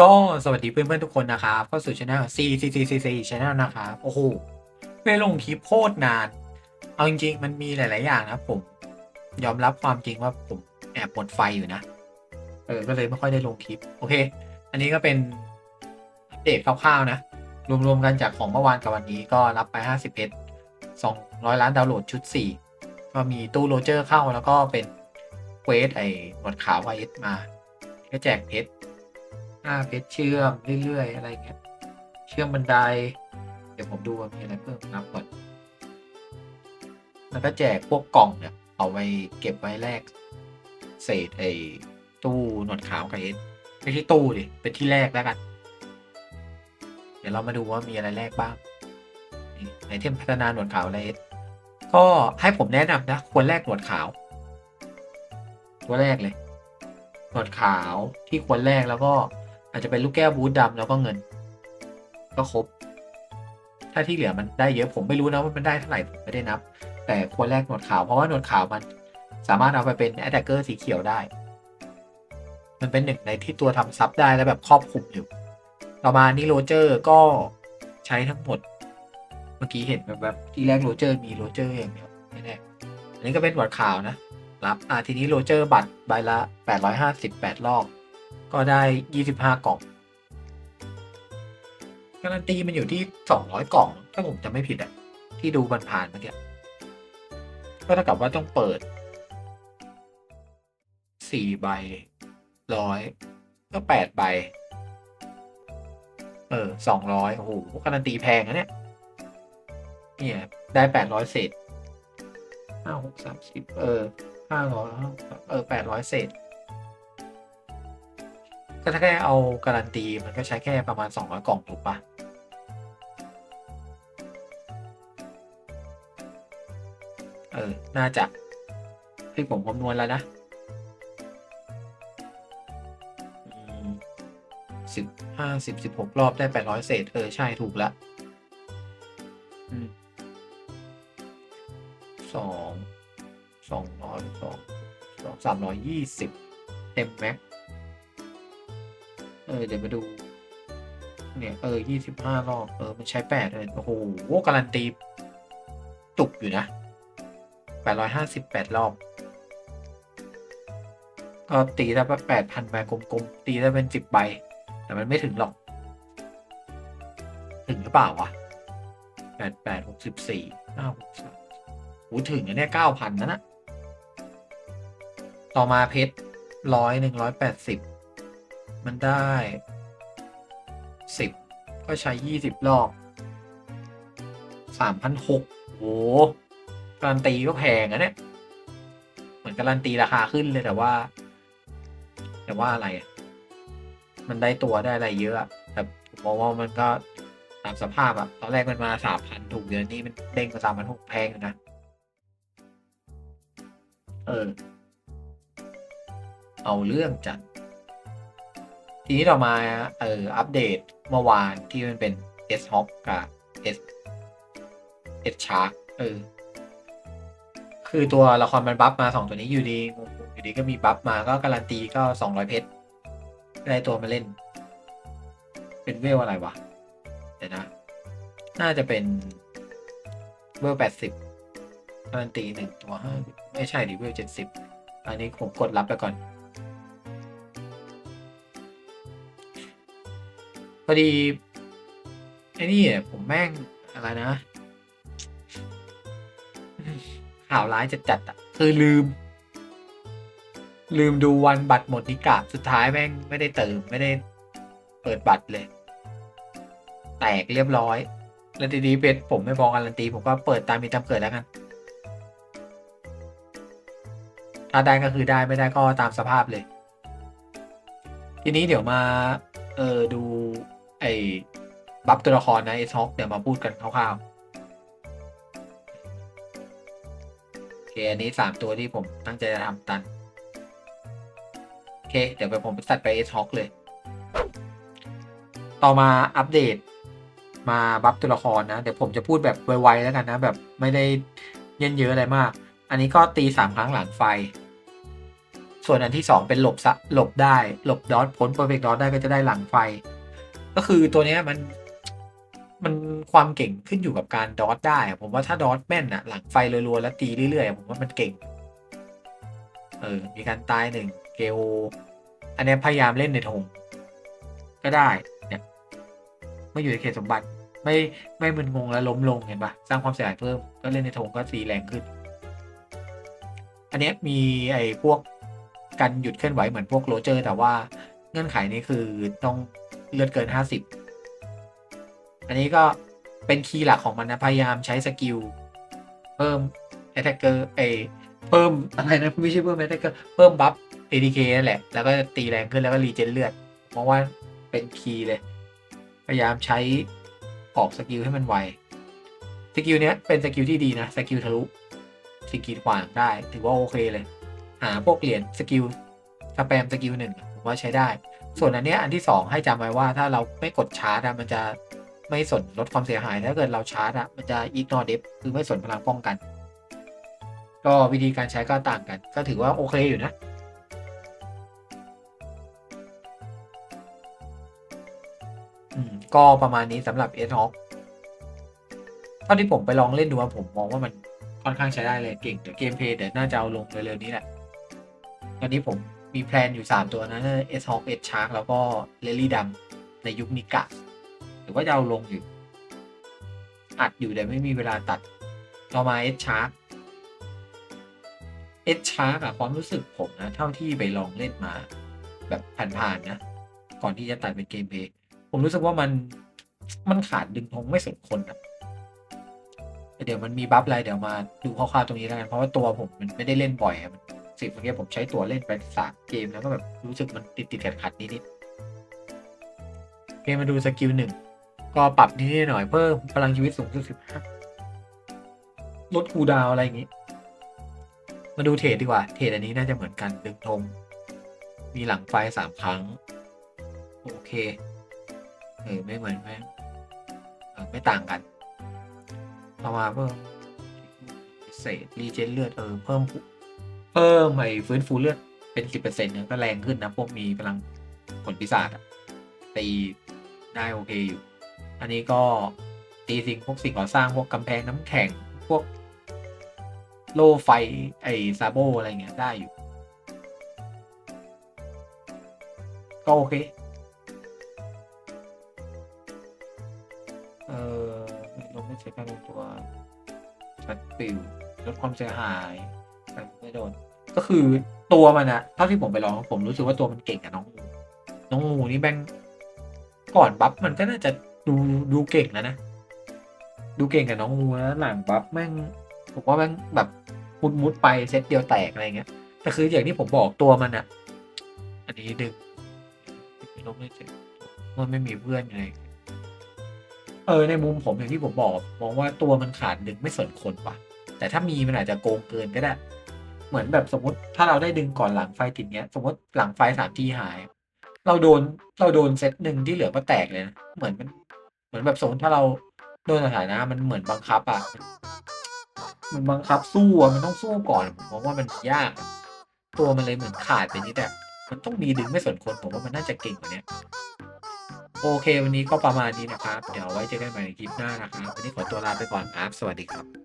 ก็สวัสดีเพื่อนๆทุกคนนะครับเข้าสู่ช anel C C C C C Channel นะครับโอ้โหไม่ลงคลิปโคตรนาน เอาจริงๆ มันมีหลาย ๆ อย่างนะผม ยอมรับความจริงว่าผมแอบหมดไฟอยู่นะ เออ ก็เลยไม่ค่อยได้ลงคลิป โอเค อันนี้ก็เป็นอัปเดตคร่าวๆนะ รวม ๆ กันจากของเมื่อวานกับวันนี้ก็รับไป50เพชร200 ล้านดาวน์โหลดชุด 4 ก็มีตู้โรเจอร์เข้าแล้วก็เป็นเควสไอ้หนวดขาวไวเอสมาก็แจกเพชร ห้าเพชรเชื่อมเรื่อยๆอะไรเงี้ย เชื่อมบันได เดี๋ยวผมดูว่ามีอะไรเพิ่มนับก่อนแล้วก็แจกพวกกล่องเนี่ย เอาไว้เก็บไว้แลกเศษไอ้ตู้หนวดขาวกับเอสไม่ใช่ตู้ดิ เป็นที่แรกแล้วกัน เดี๋ยวเรามาดูว่ามีอะไรแลกบ้างไอเทมพัฒนาหนวดขาวอะไรเอสก็ให้ผมแนะนำนะ ควรแลกหนวดขาว ตัวแรกเลย หนวดขาวที่ควรแลกแล้วก็ อาจจะเป็นลูกแก้วบูทดำแล้วก็เงิน ก็ครบ ถ้าที่เหลือมันได้เยอะผมไม่รู้นะว่ามันได้เท่าไหร่ผมไม่ได้นับ แต่ควรแลกหนวดขาวเพราะว่าหนวดขาวมัน สามารถเอาไปเป็นแอตแทกเกอร์สีเขียวได้ มันเป็นหนึ่งในที่ตัวทำซับได้แล้วแบบครอบคลุมอยู่ ต่อมานี่โรเจอร์ก็ใช้ทั้งหมด เมื่อกี้เห็นแบบแบบที่แรกโรเจอร์มีโรเจอร์อย่างเดียวไม่แน่อันนี้ก็เป็นหนวดขาวนะรับอ่าทีนี้โรเจอร์บัตรใบละ858รอบ ก็ได้ 25 กล่อง การันตีมันอยู่ที่ 200 กล่อง ถ้าผมจำไม่ผิดอะที่ดูบันผ่านๆเมื่อกี้ก็เท่ากับว่าต้องเปิด 4 ใบร้อยก็ 8 ใบ เออ200โอ้โหการันตีแพงนะเนี่ย เนี่ย ได้ 800 เศษห้าหกสามสิบเออห้าร้อยเออแปดร้อยเศษ ก็ถ้าแค่เอาการันตีมันก็ใช้แค่ประมาณสองร้อยกล่องถูกปะเออ น่าจะที่ผมคำนวณแล้วนะสิบห้าสิบสิบหกรอบได้แปดร้อยเศษ เออ ใช่ถูกละสองสองร้อยสองสองสามร้อยยี่สิบเต็มแม็ก เออเดี๋ยวมาดู เนี่ยเออยี่สิบห้ารอบเออมันใช้แปดเลยโอ้โหการันตีตุกอยู่นะแปดร้อยห้าสิบแปดรอบก็ตีได้ประแปดพันใบกลมๆ ตีได้เป็นสิบใบ แต่มันไม่ถึงหรอก ถึงหรือเปล่าวะแปดแปดหกสิบสี่ห้าหกสามหูถึงอันเนี้ยเก้าพันนะนะ ต่อมาเพชรร้อยหนึ่งร้อยแปดสิบ มันได้สิบก็ใช้ยี่สิบรอบสามพันหกโหการันตีก็แพงอะเนี่ย เหมือนการันตีราคาขึ้นเลยแต่ว่า แต่ว่าอะไร มันได้ตัวได้อะไรเยอะแต่ผมมองว่ามันก็ตามสภาพอะตอนแรกมันมาสามพันถูกเดือนนี้มันเด้งมาสามพันหกแพงอยู่นะ เออ เอาเรื่องจัด ทีนี้เรามาเอออัปเดตเมื่อวานที่มันเป็น S Hawk กับ S S Shark เออคือตัวละครมันบัฟมาสองตัวนี้อยู่ดีอยู่ดีก็มีบัฟมาก็การันตีก็สองร้อยเพชรได้ตัวมาเล่น เป็นเวลอะไรวะเดี๋ยวนะ น่าจะเป็นเวลแปดสิบการันตีหนึ่งตัวห้าไม่ใช่ดิเวลเจ็ดสิบอันนี้ผมกดรับไปก่อน อดีไอ้นี่ผมแม่งอะไรนะ ข่าวร้ายจัดจัดๆอะคือลืม ลืมดูวันบัตรหมดนิกะสุดท้ายแม่งไม่ได้เติมไม่ได้เปิดบัตรเลย แตกเรียบร้อยแล้วทีนี้เพชรผมไม่บอกการันตี ผมก็เปิดตามมีตามเกิดแล้วกัน ถ้าได้ก็คือได้ไม่ได้ก็ตามสภาพเลย ทีนี้เดี๋ยวมา เออดู ไอ้บัฟตัวละครนะไอ้ท็อกเดี๋ยวมาพูดกันคร่าวๆโอเคอันนี้สามตัวที่ผมตั้งใจจะทำตัน โอเค เดี๋ยวไปผมไปตัดไปไอ้ท็อกเลย ต่อมาอัปเดตมาบัฟตัวละครนะ เดี๋ยวผมจะพูดแบบไวๆแล้วกันนะ แบบไม่ได้เยินเยอะอะไรมาก อันนี้ก็ตีสามครั้งหลังไฟ ส่วนอันที่สองเป็นหลบซะหลบได้ หลบดอทพ้นเพอร์เฟกต์ดอทได้ก็จะได้หลังไฟ ก็คือตัวเนี้ยมันมันความเก่งขึ้นอยู่กับการดอทได้ ผมว่าถ้าดอทแม่นอะหลังไฟรัวๆแล้วตีเรื่อยๆผมว่ามันเก่ง เออ มีการตายหนึ่งเกลอันนี้พยายามเล่นในธงก็ได้ เนี่ยไม่อยู่ในเขตสมบัติ ไม่ไม่มึนงงแล้วล้มลงเห็นปะสร้างความเสียหายเพิ่มก็เล่นในธงก็ตีแรงขึ้น อันนี้มีไอ้พวกการหยุดเคลื่อนไหวเหมือนพวกโรเจอร์ แต่ว่าเงื่อนไขนี้คือต้อง เลือดเกินห้าสิบอันนี้ก็เป็นคีย์หลักของมันนะ พยายามใช้สกิล เพิ่ม attacker เอเพิ่มอะไรนะไม่ใช่เพิ่ม attacker เพิ่มบัฟ ADK นั่นแหละ แล้วก็ตีแรงขึ้นแล้วก็รีเจนเลือดมองว่าเป็นคีย์เลย พยายามใช้ออกสกิลให้มันไวสกิลเนี้ยเป็นสกิลที่ดีนะสกิลทะลุสกิลขวางได้ ถือว่าโอเคเลย หาพวกเหรียญสกิลสแปมสกิลหนึ่งผมว่าใช้ได้ ส่วนอันเนี้ยอันที่สองให้จำไว้ว่าถ้าเราไม่กดชาร์จอะมันจะไม่สนลดความเสียหาย ถ้าเกิดเราชาร์จอะมันจะอีกนอเดฟคือไม่สนพลังป้องกัน ก็วิธีการใช้ก็ต่างกัน ก็ถือว่าโอเคอยู่นะอืมก็ประมาณนี้สำหรับเอ h ฮอ k เท่าที่ผมไปลองเล่นดูอะผมมองว่ามันค่อนข้างใช้ได้เลยเก่งเดี๋ยวเกมเพลย์เดี๋ยวน่าจะเอาลงเร็วๆนี้แหละตอนนี้ผม มีแพลนอยู่ 3 ตัวนะเอ h ฮอ k เอ h ชาร์กแล้วก็เลลี่ดำในยุคนิกะ หรือว่าจะเอาลงอยู่ อัดอยู่แต่ไม่มีเวลาตัด ต่อมาเอ h ชาร์กเอ h ชาร์กอะความรู้สึกผมนะ เท่าที่ไปลองเล่นมา แบบผ่านๆนะ ก่อนที่จะตัดเป็นเกมเพย์ผมรู้สึกว่ามันมันขาดดึงธงไม่สนคนอะแต่เดี๋ยวมันมีบัฟอะไรเดี๋ยวมาดูคร่าวๆตรงนี้แล้วกันเพราะว่าตัวผมมันไม่ได้เล่นบ่อยมัน สิบเมื่อกี้ผมใช้ตัวเล่นไปสามเกมแล้วก็แบบรู้สึกมันติดติดขัดขัดนิดๆเคมมาดูสกิลหนึ่งก็ปรับนิดหน่อยเพิ่มพลังชีวิตสูงสุดสิบห้าลดคูดาวอะไรอย่างนี้ มาดูเทรดดีกว่า เทรดอันนี้น่าจะเหมือนกันดึงธงมีหลังไฟสามครั้ง โอเคเออไม่เหมือนไม่ไม่ต่างกันต่อมาเพิ่มเศษรีเจนเลือดเออเพิ่ม เพิ่มไอ้ฟื้นฟูเลือดเป็นสิบเปอร์เซ็นต์เนี่ยก็แรงขึ้นนะ พวกมีพลังผลปีศาจตีได้โอเคอยู่ อันนี้ก็ตีสิ่งพวกสิ่งก่อสร้างพวกกำแพงน้ำแข็งพวก โล่ไฟไอ้ซาโบอะไรเงี้ยได้อยู่ ก็โอเค เออลงไม่ใช้การลงตัวปัดปิวลดความเสียหาย โดน ก็คือตัวมันอะเท่าที่ผมไปลองผมรู้สึกว่าตัวมันเก่งอะน้องงูน้องงูนี่แม่งก่อนบัฟมันก็น่าจะดูดูเก่งแล้วนะ ดูเก่งกับน้องงูแล้วหลังบัฟแม่งผมว่าแม่งแบบมุดมุดไปเซตเดียวแตกอะไรเงี้ยแต่คืออย่างที่ผมบอกตัวมันอะอันนี้ดึงม่ลงไม่เจ็บมันไม่มีเพื่อนเลยเออในมุมผมอย่างที่ผมบอก มองว่าตัวมันขาดดึงไม่สนคนว่ะ แต่ถ้ามีมันอาจจะโกงเกินก็ได้ เหมือนแบบสมมติถ้าเราได้ดึงก่อนหลังไฟติดเนี้ย สมมติหลังไฟสามทีหาย เราโดนเราโดนเซตหนึ่งที่เหลือก็แตกเลยนะเหมือนมัน เหมือนแบบสมมติถ้าเราโดนสถานะมันเหมือนบังคับอะมันบังคับสู้อะมันต้องสู้ก่อนผมมองว่ามันยาก ตัวมันเลยเหมือนขาดไปนิดแต่มันต้องมีดึงไม่สนคนผมว่ามันน่าจะเก่งกว่านี้โอเค วันนี้ก็ประมาณนี้นะครับ เดี๋ยวไว้เจอกันใหม่ในคลิปหน้านะครับ วันนี้ขอตัวลาไปก่อนครับ สวัสดีครับ